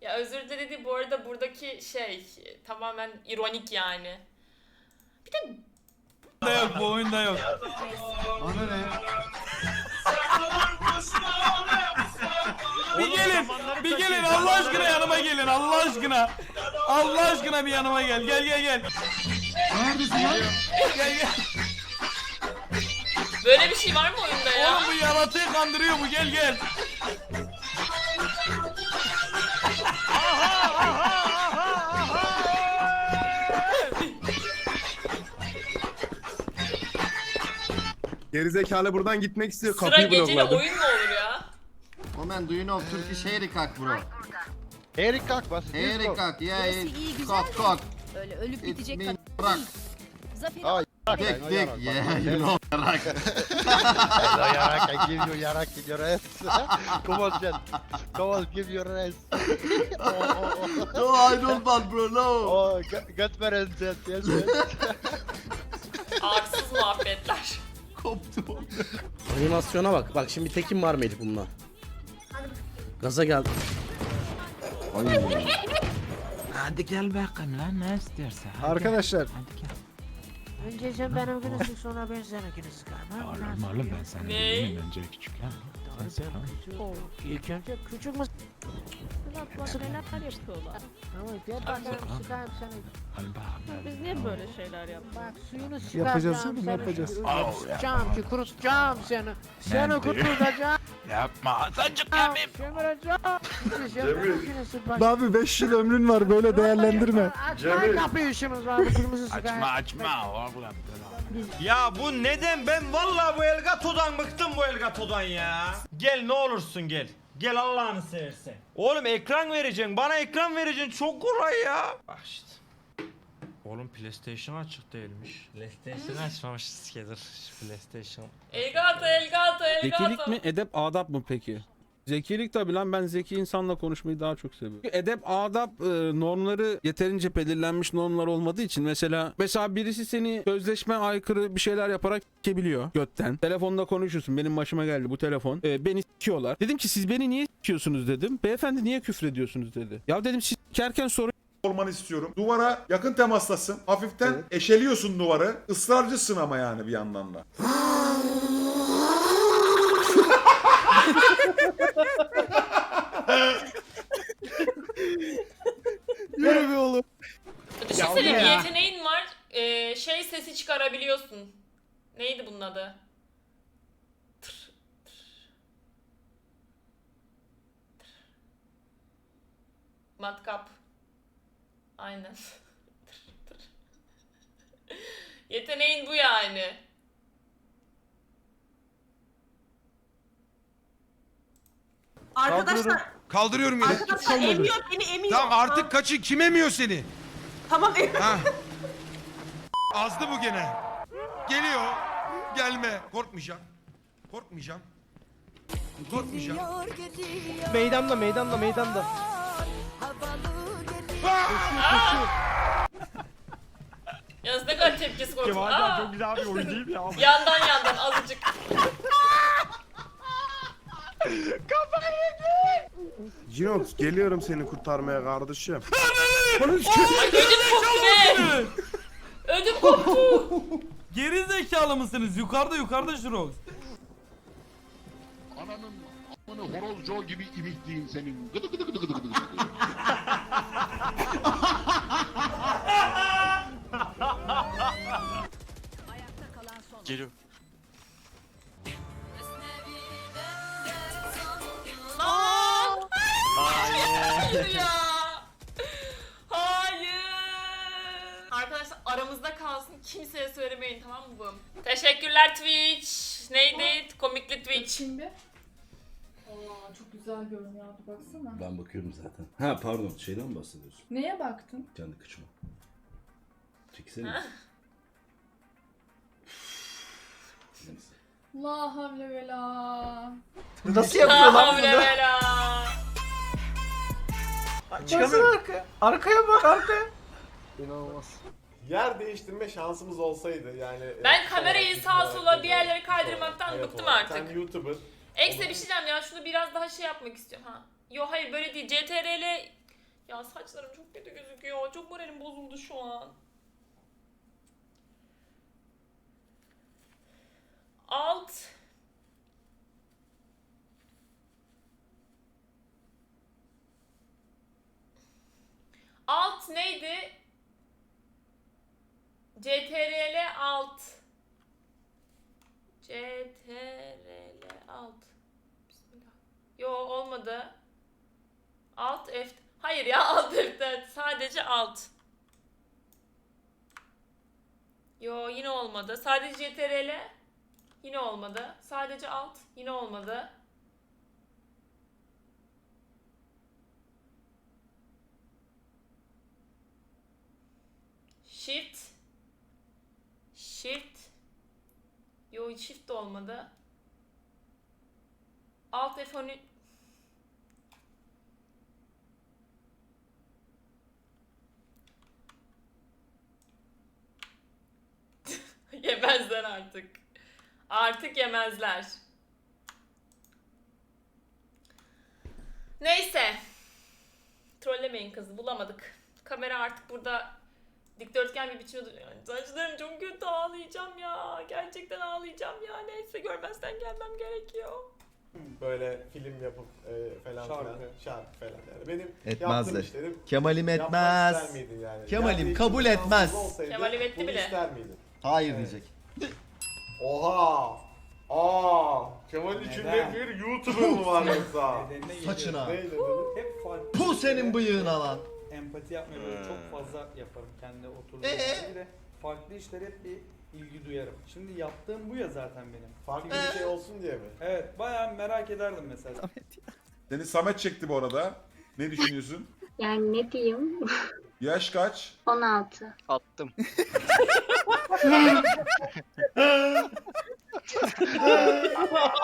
Ya özür diledi bu arada buradaki şey tamamen ironik yani. Bir de da yok bu oyunda yok. Ana ne? Bir gelin. Bir gelin Allah aşkına yanıma gelin Allah aşkına. Allah aşkına bir yanıma gel. Gel gel gel. Neredesin lan? Gel gel. böyle bir şey var mı oyunda ya? Oğlum bu yaratığı kandırıyor bu gel gel. Gerizekalı buradan gitmek istiyor. Sıra Kapıyı geceli oyun mu olur ya? Moment, do you know Turkish Herikak bro? Erik kalk bas. Herikak, yeah, Burası iyi, güzel kok. Öyle ölüp It bitecek kadar rak. değil. Zafer Ay. Dik dik, yeah, you know rak. yarak. I give you yarak in your ass. Come on Jen. Come on give your ass. oh, oh, oh. No, I don't want bro, no. Oh, get, get married Jen. Yes, yes. Arsız muhabbetler. Koptum. Animasyona bak. Bak şimdi tekim var mıydı bununla? Gaza geldi. Hadi gel bakayım lan ne istersen. Hadi Arkadaşlar Hadi gel. Önce sen benim günü sık sonra ben seninkini sıkarım. Oğlum oğlum ben sana Ne? önce küçükken. Sen sen oğlum. İlk önce küçük mü? Neler yapıyorlar? Ama gel bakalım seni. Biz niye böyle şeyler yaptık? Bak suyunu sıkacağım Yapacağız seni. oğlum, yapacağız. Kurutacağım ki kurutacağım seni. Seni kurutacağım. Yapma. Sancık yapayım. Sömüreceğim. Sömüreceğim. abi 5 yıl ömrün var böyle değerlendirme. Açma kapıyı işimiz var. Kırmızı Açma açma oğlum. Ya bu neden ben vallahi bu Elgato'dan bıktım bu Elgato'dan ya. Gel ne olursun gel. Gel Allah'ını seversen. Oğlum ekran vereceksin. Bana ekran vereceksin. Çok kolay ya. Bak işte. Oğlum PlayStation açık değilmiş. PlayStation açmamışız skedir. PlayStation. Elgato, Elgato, Elgato. Zekilik mi edep adap mı peki? Zekilik tabi lan ben zeki insanla konuşmayı daha çok seviyorum. Edep adap e, normları yeterince belirlenmiş normlar olmadığı için mesela mesela birisi seni sözleşme aykırı bir şeyler yaparak kebiliyor götten. Telefonda konuşuyorsun benim başıma geldi bu telefon. E, beni sikiyorlar. Dedim ki siz beni niye sikiyorsunuz dedim. Beyefendi niye küfrediyorsunuz dedi. Ya dedim siz sikerken sorun olmanı istiyorum. Duvara yakın temastasın. Hafiften eşeliyorsun duvarı. Israrcısın ama yani bir yandan da. Yürü be oğlum. Düşünsene bir yeteneğin var. Ee, şey sesi çıkarabiliyorsun. Neydi bunun adı? Tır, tır. Tır. Matkap. Aynen. Tır, tır. Yeteneğin bu yani. Arkadaşlar, Kaldırıyorum yine. arkadaşlar emiyor beni emiyor. Tamam artık kaçın. Kim emiyor seni? Tamam em- Ha. Azdı bu gene. Geliyor. Gelme. Korkmayacağım. Korkmayacağım. Korkmayacağım. meydanda meydanda meydanda. Yalnız ne kadar tepkisi korktu. Aa! çok güzel bir oyun değil mi ya? Yandan yandan azıcık. Jinox geliyorum seni kurtarmaya kardeşim. Ay ödüm koptu be. Ödüm koptu. Geri zekalı mısınız? Yukarıda yukarıda Şurox. Ananın amını horozco gibi imikliğin senin. Gıdı gıdı gıdı gıdı gıdı. Geliyor. Arkadaşlar aramızda kalsın. Kimseye söylemeyin tamam mı bu? Teşekkürler Twitch. Neydi? Komikli Twitch. Şimdi. Aa, çok güzel görünüyor abi baksana. Ben bakıyorum zaten. Ha pardon şeyden mi bahsediyorsun? Neye baktın? Kendi kıçıma. Çeksene. Neyse. La havle ve la. Nasıl La havle ve la. Çıkamıyorum. Arkaya. Arkaya bak arkaya. İnanılmaz. Yer değiştirme şansımız olsaydı yani. Ben kamerayı sağa sola bir yerlere kaydırmaktan bıktım artık. Sen YouTuber. Eksi bir şey diyeceğim ya şunu biraz daha şey yapmak istiyorum ha. Yo hayır böyle değil. CTRL ya saçlarım çok kötü gözüküyor. Çok moralim bozuldu şu an. Alt Alt neydi? CTRL alt. CTRL alt. Bismillah. Yo olmadı. Alt F. Hayır ya alt F'den sadece alt. Yo yine olmadı. Sadece CTRL. Yine olmadı. Sadece alt. Yine olmadı. Yo shift de olmadı. Alt F13. yemezler artık. Artık yemezler. Neyse. Trollemeyin kızı bulamadık. Kamera artık burada dikdörtgen bir biçimde duruyor. Saçlarım çok kötü ağlayacağım ya. Gerçekten ağlayacağım ya. Neyse görmezden gelmem gerekiyor. Böyle film yapıp e, falan Şarkı. filan. Şarkı falan yani. Benim Etmezler. yaptığım işlerim Kemal'im yapmak etmez. ister miydin yani? Kemal'im Yani kabul etmez. olsaydı Kemal'im etti bunu bile. ister miydin? Hayır Evet. diyecek. Oha! Aa! Kemal'in içinde bir YouTuber mı var yoksa? Saçına. Neyle dedi? Hep farklı. Pu senin bıyığına lan. Empati yapmayı böyle çok fazla yaparım kendi oturduğum Ee? yerde. De farklı işlere hep bir ilgi duyarım. Şimdi yaptığım bu ya zaten benim. Farklı bir şey olsun diye mi? Evet bayağı merak ederdim mesela. Seni Samet çekti bu arada. Ne düşünüyorsun? Yani ne diyeyim? Yaş kaç? 16. Attım.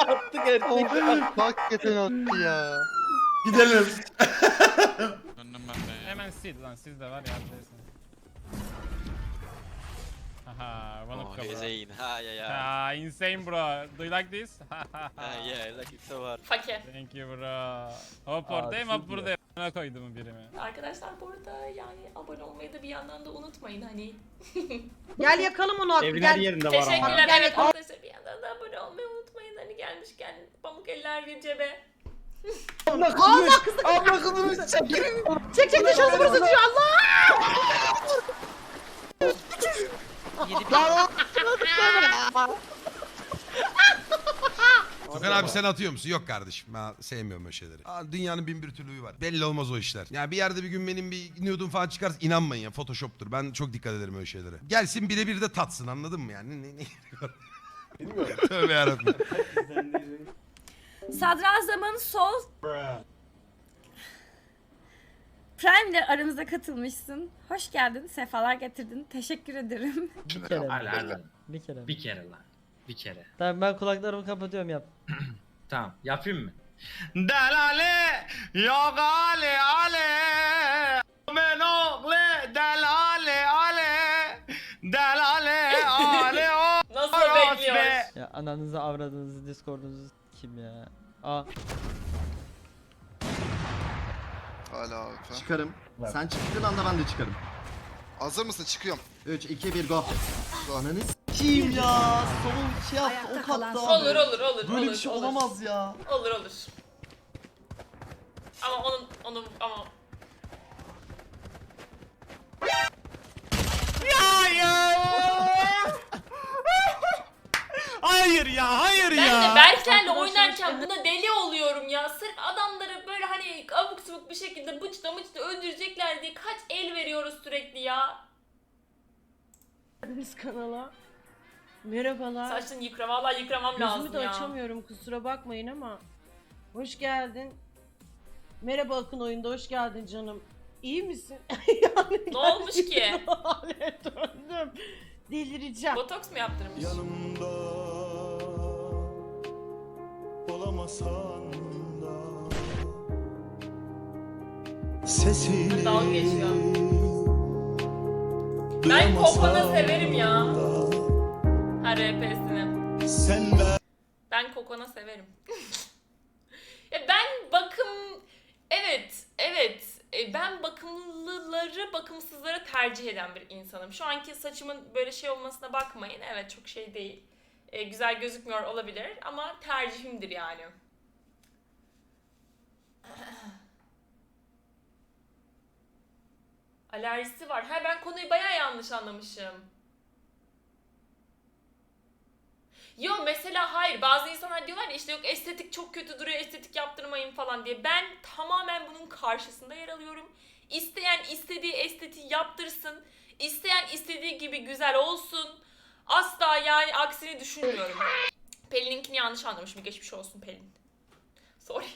Attı gerçekten. Hakikaten attı ya. Gidelim. Hemen sil lan siz de var ya. Haha, one Oh, insane. Ha ya ya. Ah, insane bro. Do you like this? Ha yeah, like it so hard. Fake. Thank you bro. Hop oradayım hop buradayım. Buna koydum birimi. Arkadaşlar bu arada yani abone olmayı da bir yandan da unutmayın hani. Gel yakalım onu. Evin her yerinde var ama. Teşekkürler evet arkadaşlar bir yandan da abone olmayı unutmayın hani gelmişken pamuk eller bir cebe. Allah kızı. Abla kızını çek. Çek çek de şansımı sıçıyor Allah. Tukan abi sen atıyor musun? Yok kardeşim ben sevmiyorum öyle şeyleri. Aa, dünyanın bin bir türlüğü var. Belli olmaz o işler. Ya bir yerde bir gün benim bir nude'um falan çıkarsa inanmayın ya photoshop'tur. Ben çok dikkat ederim öyle şeylere. Gelsin birebir de tatsın anladın mı yani? Ne, ne, Bilmiyorum. Tövbe yarabbim. Sadrazamın sol Prime ile aramıza katılmışsın. Hoş geldin, sefalar getirdin. Teşekkür ederim. Bir kere. Bir kere. Bir kere lan. Bir kere. Tamam ben kulaklarımı kapatıyorum yap. Tamam yapayım mı? Delale yok ale ale men oğle delale ale delale ale o Nasıl bekliyor? Ya ananızı avradınızı discordunuzu kim ya? Aa. Hala Çıkarım. Sen çıktığın anda ben de çıkarım. Hazır mısın? Çıkıyorum. 3, 2, 1 go. Ananı s**eyim ya. Sol şey yaptı Ayakta ok kalan attı son. abi. Olur olur olur Böyle olur. bir şey olur. olamaz ya. Olur olur. Ama onun onu ama Hayır ya hayır ya. Berkler'le oynarken buna deli oluyorum ya. Sırf adamları böyle hani abuk subuk bir şekilde bıçta mıçta öldürecekler diye kaç el veriyoruz sürekli ya. Geldiniz kanala. Merhabalar. Saçını yıkra vallahi yıkramam lazım Gözümü de ya. açamıyorum kusura bakmayın ama. Hoş geldin. Merhaba Akın oyunda hoş geldin canım. İyi misin? yani Ne olmuş ki? gerçekten hale döndüm. Delireceğim. Botoks mu yaptırmış? Yanımda olamasan da Sesini Dalga geçiyor. Ben Kopan'ı severim ya. Ha RP'sini. Sen ver Ben kokona severim. ya ben bakım evet evet E, ben bakımlıları bakımsızlara tercih eden bir insanım. Şu anki saçımın böyle şey olmasına bakmayın. Evet çok şey değil. E, güzel gözükmüyor olabilir ama tercihimdir yani. Alerjisi var. Ha ben konuyu bayağı yanlış anlamışım. Yo mesela hayır bazı insanlar diyorlar ya işte yok estetik çok kötü duruyor estetik yaptırmayın falan diye. Ben tamamen bunun karşısında yer alıyorum. İsteyen istediği estetiği yaptırsın. İsteyen istediği gibi güzel olsun. Asla yani aksini düşünmüyorum. Pelin'inkini yanlış anlamışım. Geçmiş olsun Pelin. Sorry.